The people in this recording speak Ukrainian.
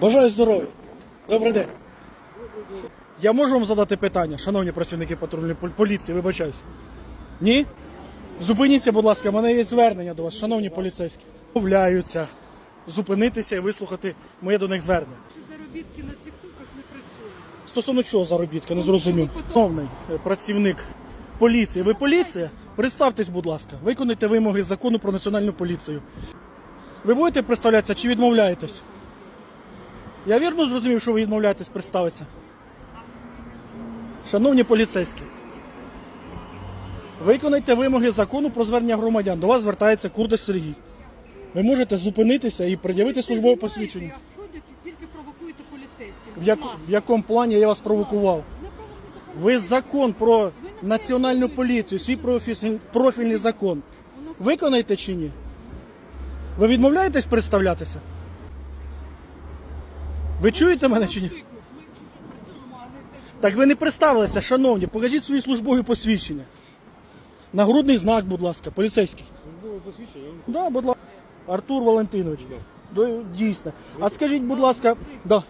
Бажаю здоров'я. Добрий день. Я можу вам задати питання, шановні працівники патрульної поліції, вибачаюсь. Ні? Зупиніться, будь ласка, в мене є звернення до вас, шановні поліцейські. Мовляються зупинитися і вислухати моє до них звернення. Чи заробітки на тіктоках не працюють? Стосовно чого заробітка, не зрозумів. Шановний е, працівник поліції, ви поліція? Представтесь, будь ласка, виконуйте вимоги закону про національну поліцію. Ви будете представлятися чи відмовляєтесь? Я вірно зрозумів, що ви відмовляєтесь представитися. Шановні поліцейські, виконайте вимоги закону про звернення громадян. До вас звертається Курдас Сергій. Ви можете зупинитися і пред'явити службове посвідчення. тільки провокуєте поліцейських. В, як, в якому плані я вас провокував? Ви закон про національну поліцію, свій профіль- профільний закон. Виконаєте чи ні? Ви відмовляєтесь представлятися? Ви чуєте мене чи ні? Так ви не представилися, шановні, покажіть свої службові посвідчення. Нагрудний знак, будь ласка, поліцейський. Службове посвідчення? Да, будь ласка. Артур Валентинович. Да, Дійсно. А скажіть, будь ласка, да.